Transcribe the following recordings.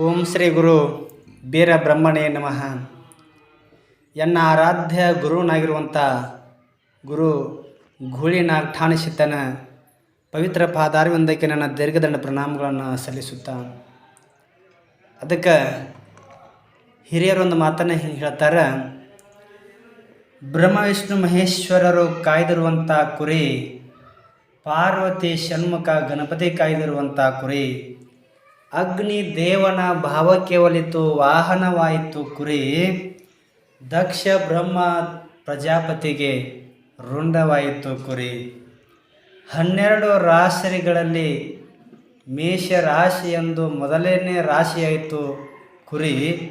ಓಂ ಶ್ರೀ ಗುರು ಬೀರ ಬ್ರಹ್ಮಣೇ ನಮಃ. ಎನ್ನ ಆರಾಧ್ಯ ಗುರುನಾಗಿರುವಂಥ ಗುರು ಗೂಳಿನಾಗ್ ಠಾಣಿಸಿತನ ಪವಿತ್ರ ಪಾದಾರ್ವಿಂದಕ್ಕೆ ನನ್ನ ದೀರ್ಘದಂಡ ಪ್ರಣಾಮಗಳನ್ನು ಸಲ್ಲಿಸುತ್ತಾ. ಅದಕ್ಕೆ ಹಿರಿಯರೊಂದು ಮಾತನ್ನು ಹೇಳ್ತಾರೆ, ಬ್ರಹ್ಮ, ವಿಷ್ಣು, ಮಹೇಶ್ವರರು ಕಾಯ್ದಿರುವಂಥ ಕುರಿ, ಪಾರ್ವತಿ, ಷಣ್ಮುಖ, ಗಣಪತಿ ಕಾಯ್ದಿರುವಂಥ ಕುರಿ ಅಗ್ನಿ ದೇವನ ಭಾವಕ್ಕೆ ಒಲಿತು ವಾಹನವಾಯಿತು ಕುರಿ. ದಕ್ಷ ಬ್ರಹ್ಮ ಪ್ರಜಾಪತಿಗೆ ರುಂಡವಾಯಿತು ಕುರಿ. ಹನ್ನೆರಡು ರಾಶಿಗಳಲ್ಲಿ ಮೇಷ ರಾಶಿ ಎಂದು ಮೊದಲನೇ ರಾಶಿಯಾಯಿತು ಕುರಿ.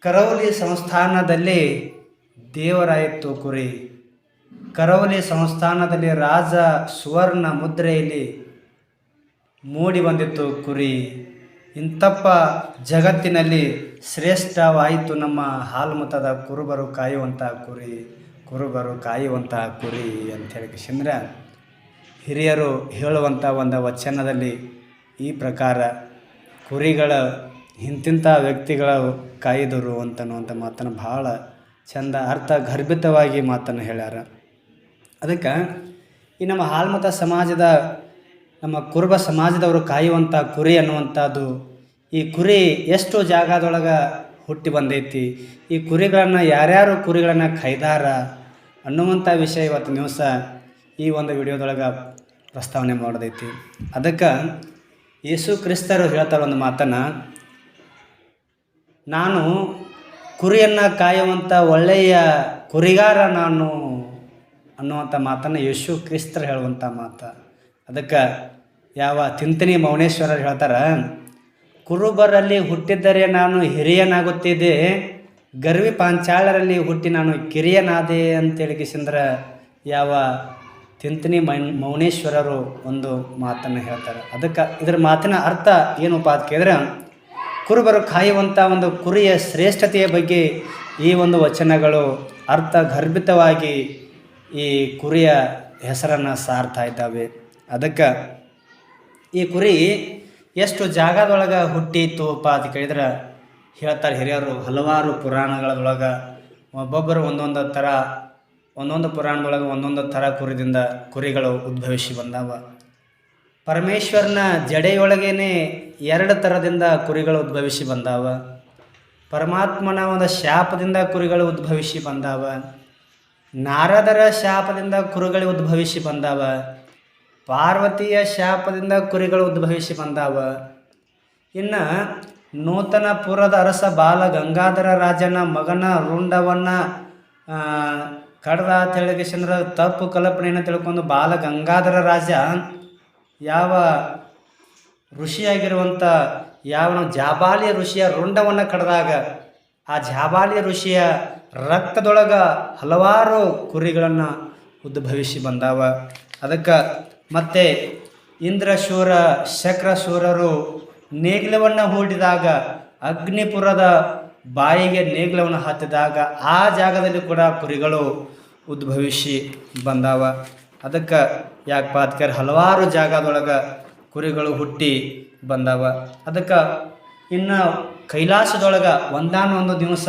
ಕರವಲಿ ಸಂಸ್ಥಾನದಲ್ಲಿ ದೇವರಾಯಿತು ಕುರಿ. ಕರವಲಿ ಸಂಸ್ಥಾನದಲ್ಲಿ ರಾಜ ಸುವರ್ಣ ಮುದ್ರೆಯಲ್ಲಿ ಮೂಡಿ ಬಂದಿತ್ತು ಕುರಿ. ಇಂಥಪ್ಪ ಜಗತ್ತಿನಲ್ಲಿ ಶ್ರೇಷ್ಠವಾಯಿತು ನಮ್ಮ ಹಾಲ್ಮತದ ಕುರುಬರು ಕಾಯುವಂಥ ಕುರಿ, ಕುರುಬರು ಕಾಯುವಂಥ ಕುರಿ ಅಂತೇಳಿ ಕಿಶಂದ್ರ, ಹಿರಿಯರು ಹೇಳುವಂಥ ಒಂದು ವಚನದಲ್ಲಿ ಈ ಪ್ರಕಾರ, ಕುರಿಗಳ ಇಂತಿಂಥ ವ್ಯಕ್ತಿಗಳ ಕಾಯ್ದರು ಅಂತನ್ನುವಂಥ ಮಾತನ್ನು ಭಾಳ ಚಂದ ಅರ್ಥ ಗರ್ಭಿತವಾಗಿ ಮಾತನ್ನು ಹೇಳ್ಯಾರ. ಅದಕ್ಕೆ ಈ ನಮ್ಮ ಹಾಲ್ಮತ ಸಮಾಜದ ನಮ್ಮ ಕುರುಬ ಸಮಾಜದವರು ಕಾಯುವಂಥ ಕುರಿ ಅನ್ನುವಂಥದ್ದು, ಈ ಕುರಿ ಎಷ್ಟು ಜಾಗದೊಳಗೆ ಹುಟ್ಟಿ ಬಂದೈತಿ. ಈ ಕುರಿಗಳನ್ನು ಯಾರ್ಯಾರು ಕುರಿಗಳನ್ನು ಕೈದಾರ ಅನ್ನುವಂಥ ವಿಷಯ ಇವತ್ತು ನ್ಯೂಸ ಈ ಒಂದು ವಿಡಿಯೋದೊಳಗೆ ಪ್ರಸ್ತಾವನೆ ಮಾಡೋದೈತಿ. ಅದಕ್ಕೆ ಯೇಸು ಕ್ರಿಸ್ತರು ಹೇಳ್ತಾರೆ ಒಂದು ಮಾತನ್ನು, ನಾನು ಕುರಿಯನ್ನು ಕಾಯುವಂಥ ಒಳ್ಳೆಯ ಕುರಿಗಾರ ನಾನು ಅನ್ನುವಂಥ ಮಾತನ್ನು ಯೇಸು ಕ್ರಿಸ್ತರು ಹೇಳುವಂಥ ಮಾತು. ಅದಕ್ಕೆ ಯಾವ ತಿಂತನಿ ಮೌನೇಶ್ವರರು ಹೇಳ್ತಾರೆ, ಕುರುಬರಲ್ಲಿ ಹುಟ್ಟಿದ್ದರೆ ನಾನು ಹಿರಿಯನಾಗುತ್ತಿದ್ದೆ, ಗರ್ವಿ ಪಾಂಚಾಳರಲ್ಲಿ ಹುಟ್ಟಿ ನಾನು ಕಿರಿಯನಾದೆ ಅಂತೇಳಿ ಕಿಸಂದ್ರ ಯಾವ ತಿಂತನಿ ಮೈನ್, ಮೌನೇಶ್ವರರು ಒಂದು ಮಾತನ್ನು ಹೇಳ್ತಾರೆ. ಅದಕ್ಕೆ ಇದರ ಮಾತಿನ ಅರ್ಥ ಏನಪ್ಪ ಅಂತ ಕೇಳಿದ್ರೆ, ಕುರುಬರು ಕಾಯುವಂಥ ಒಂದು ಕುರಿಯ ಶ್ರೇಷ್ಠತೆಯ ಬಗ್ಗೆ ಈ ಒಂದು ವಚನಗಳು ಅರ್ಥ ಗರ್ಭಿತವಾಗಿ ಈ ಕುರಿಯ ಹೆಸರನ್ನು ಸಾರ್ತಾ ಇದ್ದಾವೆ. ಅದಕ್ಕೆ ಈ ಕುರಿ ಎಷ್ಟು ಜಾಗದೊಳಗೆ ಹುಟ್ಟಿತ್ತುಪ್ಪ ಅಂತ ಕೇಳಿದ್ರೆ ಹೇಳ್ತಾರೆ ಹಿರಿಯರು ಹಲವಾರು ಪುರಾಣಗಳದೊಳಗೆ. ಒಬ್ಬೊಬ್ಬರು ಒಂದೊಂದು ಥರ ಒಂದೊಂದು ಪುರಾಣದೊಳಗೆ ಒಂದೊಂದು ಥರ ಕುರಿದಿಂದ ಕುರಿಗಳು ಉದ್ಭವಿಸಿ ಬಂದಾವ. ಪರಮೇಶ್ವರನ ಜಡೆಯೊಳಗೇನೆ ಎರಡು ಥರದಿಂದ ಕುರಿಗಳು ಉದ್ಭವಿಸಿ ಬಂದಾವ. ಪರಮಾತ್ಮನ ಒಂದು ಶಾಪದಿಂದ ಕುರಿಗಳು ಉದ್ಭವಿಸಿ ಬಂದಾವ. ನಾರದರ ಶಾಪದಿಂದ ಕುರಿಗಳು ಉದ್ಭವಿಸಿ ಬಂದಾವ. ಪಾರ್ವತಿಯ ಶಾಪದಿಂದ ಕುರಿಗಳು ಉದ್ಭವಿಸಿ ಬಂದಾವ. ಇನ್ನು ನೂತನಪುರದ ಅರಸ ಬಾಲ ಗಂಗಾಧರ ರಾಜನ ಮಗನ ರುಂಡವನ್ನು ಕಡ್ದ ತಿಳಿಗಿಸಂದ್ರ ತಪ್ಪು ಕಲ್ಪನೆಯನ್ನು ತಿಳ್ಕೊಂಡು ಬಾಲ ಗಂಗಾಧರ ರಾಜ ಯಾವ ಋಷಿಯಾಗಿರುವಂಥ ಯಾವ ಜಾಬಾಲಿ ಋಷಿಯ ರುಂಡವನ್ನು ಕಡ್ದಾಗ, ಆ ಜಾಬಾಲಿ ಋಷಿಯ ರಕ್ತದೊಳಗೆ ಹಲವಾರು ಕುರಿಗಳನ್ನು ಉದ್ಭವಿಸಿ ಬಂದಾವ. ಅದಕ್ಕೆ ಮತ್ತು ಇಂದ್ರಶೂರ ಶಕ್ರಶೂರರು ನೇಗ್ಲವನ್ನು ಹೂಡಿದಾಗ ಅಗ್ನಿಪುರದ ಬಾಯಿಗೆ ನೇಗ್ಲವನ್ನು ಹತ್ತಿದಾಗ ಆ ಜಾಗದಲ್ಲಿ ಕೂಡ ಕುರಿಗಳು ಉದ್ಭವಿಸಿ ಬಂದಾವ. ಅದಕ್ಕೆ ಯಾಕಪ್ಪ ಅದಕ್ಕೆ ಹಲವಾರು ಜಾಗದೊಳಗೆ ಕುರಿಗಳು ಹುಟ್ಟಿ ಬಂದಾವ. ಅದಕ್ಕೆ ಇನ್ನು ಕೈಲಾಸದೊಳಗೆ ಒಂದಾನೊಂದು ದಿವಸ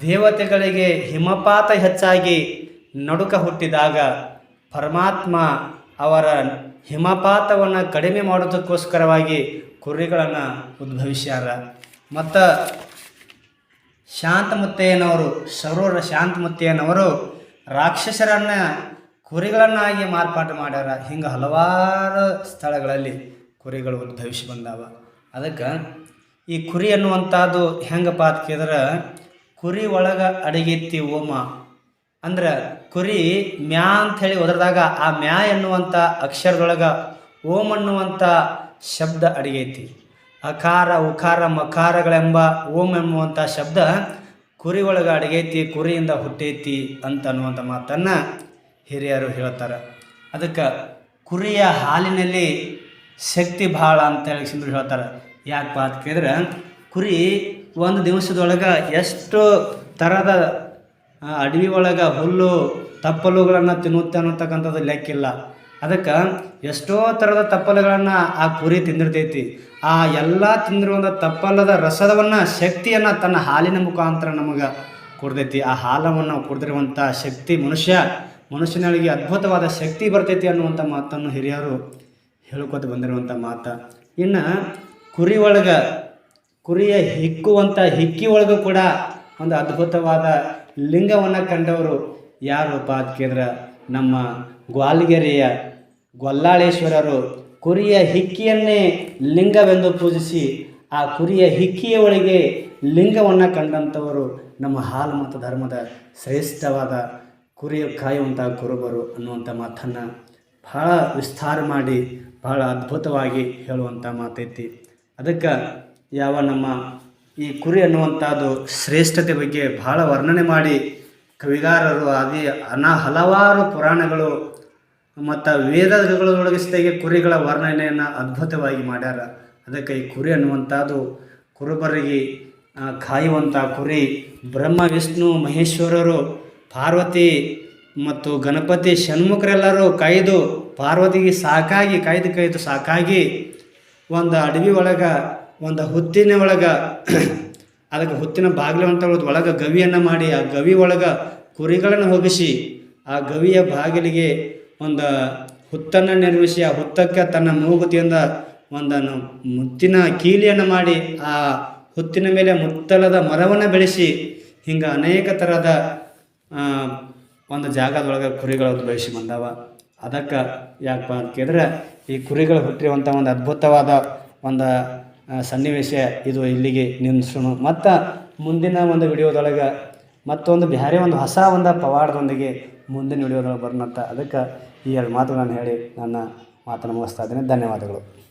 ದೇವತೆಗಳಿಗೆ ಹಿಮಪಾತ ಹೆಚ್ಚಾಗಿ ನಡುಕ ಹುಟ್ಟಿದಾಗ ಪರಮಾತ್ಮ ಅವರ ಹಿಮಪಾತವನ್ನು ಕಡಿಮೆ ಮಾಡೋದಕ್ಕೋಸ್ಕರವಾಗಿ ಕುರಿಗಳನ್ನು ಉದ್ಭವಿಸ್ಯಾರ. ಮತ್ತು ಶಾಂತಮುತ್ತಯ್ಯನವರು ಸರೋರ ಶಾಂತಮುತ್ತಯ್ಯನವರು ರಾಕ್ಷಸರನ್ನು ಕುರಿಗಳನ್ನಾಗಿ ಮಾರ್ಪಾಟು ಮಾಡ್ಯಾರ. ಹಿಂಗೆ ಹಲವಾರು ಸ್ಥಳಗಳಲ್ಲಿ ಕುರಿಗಳು ಉದ್ಭವಿಸಿ ಬಂದಾವ. ಅದಕ್ಕೆ ಈ ಕುರಿ ಅನ್ನುವಂಥದ್ದು ಹೆಂಗಪ್ಪ ಕೇಳಿದ್ರೆ, ಕುರಿ ಒಳಗೆ ಅಡಗಿತ್ತಿ ಓಮ ಅಂದ್ರೆ ಕುರಿ ಮ್ಯಾ ಅಂಥೇಳಿ ಒದರದಾಗ ಆ ಮ್ಯಾ ಎನ್ನುವಂಥ ಅಕ್ಷರದೊಳಗೆ ಓಂ ಅನ್ನುವಂಥ ಶಬ್ದ ಅಡಿಗೈತಿ ಅಕಾರ, ಉಕಾರ, ಮಕಾರಗಳೆಂಬ ಓಂ ಎನ್ನುವಂಥ ಶಬ್ದ ಕುರಿ ಒಳಗೆ ಅಡಗೈತಿ ಕುರಿಯಿಂದ ಹುಟ್ಟೈತಿ ಅಂತ ಅನ್ನುವಂಥ ಮಾತನ್ನು ಹಿರಿಯರು ಹೇಳ್ತಾರೆ. ಅದಕ್ಕೆ ಕುರಿಯ ಹಾಲಿನಲ್ಲಿ ಶಕ್ತಿ ಭಾಳ ಅಂತ ಹೇಳಿ ಸಿಂಧು ಹೇಳ್ತಾರೆ. ಯಾಕಪ್ಪ ಅಂತ ಕೇಳಿದ್ರೆ ಕುರಿ ಒಂದು ದಿವಸದೊಳಗೆ ಎಷ್ಟು ಥರದ ಅಡವಿ ಒಳಗೆ ಹುಲ್ಲು ತಪ್ಪಲುಗಳನ್ನು ತಿನ್ನುತ್ತೆ ಅನ್ನತಕ್ಕಂಥದ್ದು ಲೆಕ್ಕಿಲ್ಲ. ಅದಕ್ಕೆ ಎಷ್ಟೋ ಥರದ ತಪ್ಪಲುಗಳನ್ನು ಆ ಕುರಿ ತಿಂದಿರ್ತೈತಿ. ಆ ಎಲ್ಲ ತಿಂದಿರುವಂಥ ತಪ್ಪಲದ ರಸದವನ್ನು, ಶಕ್ತಿಯನ್ನು ತನ್ನ ಹಾಲಿನ ಮುಖಾಂತರ ನಮಗೆ ಕೊಡ್ತೈತಿ. ಆ ಹಾಲವನ್ನು ಕುಡ್ದಿರುವಂಥ ಶಕ್ತಿ ಮನುಷ್ಯ, ಮನುಷ್ಯನೊಳಗೆ ಅದ್ಭುತವಾದ ಶಕ್ತಿ ಬರ್ತೈತಿ ಅನ್ನುವಂಥ ಮಾತನ್ನು ಹಿರಿಯರು ಹೇಳ್ಕೊತ ಬಂದಿರುವಂಥ ಮಾತು. ಇನ್ನು ಕುರಿ ಒಳಗೆ ಕುರಿಯ ಹಿಕ್ಕುವಂಥ ಹಿಕ್ಕಿ ಒಳಗೂ ಕೂಡ ಒಂದು ಅದ್ಭುತವಾದ ಲಿಂಗವನ್ನು ಕಂಡವರು ಯಾರಪ್ಪ ಕೇಳಿದ್ರೆ ನಮ್ಮ ಗ್ವಾಲ್ಗೆರೆಯ ಗೊಲ್ಲಾಳೇಶ್ವರರು? ಕುರಿಯ ಹಿಕ್ಕಿಯನ್ನೇ ಲಿಂಗವೆಂದು ಪೂಜಿಸಿ ಆ ಕುರಿಯ ಹಿಕ್ಕಿಯ ಒಳಗೆ ಲಿಂಗವನ್ನು ಕಂಡಂಥವರು ನಮ್ಮ ಹಾಲು ಮತ್ತು ಧರ್ಮದ ಶ್ರೇಷ್ಠವಾದ ಕುರಿಯ ಕಾಯುವಂಥ ಕುರುಬರು ಅನ್ನುವಂಥ ಮಾತನ್ನು ಬಹಳ ವಿಸ್ತಾರ ಮಾಡಿ ಬಹಳ ಅದ್ಭುತವಾಗಿ ಹೇಳುವಂಥ ಮಾತೈತಿ. ಅದಕ್ಕೆ ಯಾವ ನಮ್ಮ ಈ ಕುರಿ ಅನ್ನುವಂಥದ್ದು ಶ್ರೇಷ್ಠತೆ ಬಗ್ಗೆ ಬಹಳ ವರ್ಣನೆ ಮಾಡಿ ಕವಿಗಾರರು ಅದೇ ಅನ ಹಲವಾರು ಪುರಾಣಗಳು ಮತ್ತು ವೇದಗಳೊಳಗಿಸಿದಾಗೆ ಕುರಿಗಳ ವರ್ಣನೆಯನ್ನು ಅದ್ಭುತವಾಗಿ ಮಾಡ್ಯಾರ. ಅದಕ್ಕೆ ಈ ಕುರಿ ಅನ್ನುವಂಥದ್ದು ಕುರುಬರಿಗೆ ಕಾಯುವಂಥ ಕುರಿ ಬ್ರಹ್ಮ, ವಿಷ್ಣು, ಮಹೇಶ್ವರರು, ಪಾರ್ವತಿ ಮತ್ತು ಗಣಪತಿ, ಷಣ್ಮುಖರೆಲ್ಲರೂ ಕಾಯ್ದು ಪಾರ್ವತಿಗೆ ಸಾಕಾಗಿ, ಕಾಯ್ದು ಕಾಯ್ದು ಸಾಕಾಗಿ ಒಂದು ಅಡವಿ ಒಳಗೆ ಒಂದು ಹುತ್ತಿನ ಒಳಗೆ, ಅದಕ್ಕೆ ಹುತ್ತಿನ ಬಾಗಿಲು ಅಂತ ಹೇಳೋದು ಒಳಗೆ ಗವಿಯನ್ನು ಮಾಡಿ, ಆ ಗವಿ ಒಳಗೆ ಕುರಿಗಳನ್ನು ಹೋಗಿಸಿ, ಆ ಗವಿಯ ಬಾಗಿಲಿಗೆ ಒಂದು ಹುತ್ತನ್ನು ನಿರ್ಮಿಸಿ, ಆ ಹುತ್ತಕ್ಕೆ ತನ್ನ ಮೂಗುತಿಯಿಂದ ಒಂದನ್ನು ಮುತ್ತಿನ ಕೀಲಿಯನ್ನು ಮಾಡಿ, ಆ ಹುತ್ತಿನ ಮೇಲೆ ಮುತ್ತಲದ ಮರವನ್ನು ಬೆಳೆಸಿ, ಹಿಂಗೆ ಅನೇಕ ಥರದ ಒಂದು ಜಾಗದೊಳಗೆ ಕುರಿಗಳು ಬೆಳೆಸಿ ಬಂದಾವ. ಅದಕ್ಕೆ ಯಾಕಪ್ಪ ಅಂತ ಕೇಳಿದ್ರೆ, ಈ ಕುರಿಗಳು ಹುಟ್ಟಿರುವಂಥ ಒಂದು ಅದ್ಭುತವಾದ ಒಂದು ಸನ್ನಿವೇಶ ಇದು ಇಲ್ಲಿಗೆ ನಿಲ್ಲಿಸೋಣ ಮತ್ತು ಮುಂದಿನ ಒಂದು ವಿಡಿಯೋದೊಳಗೆ ಮತ್ತೊಂದು ಬೇರೆ ಒಂದು ಹೊಸ ಒಂದು ಪವಾಡದೊಂದಿಗೆ ಮುಂದಿನ ವಿಡಿಯೋದೊಳಗೆ ಬರೋಣಂತ ಅದಕ್ಕೆ ಈ ಎರಡು ಮಾತು ನಾನು ಹೇಳಿ ನನ್ನ ಮಾತನ್ನು ಮುಗಿಸ್ತಾ ಇದ್ದೀನಿ. ಧನ್ಯವಾದಗಳು.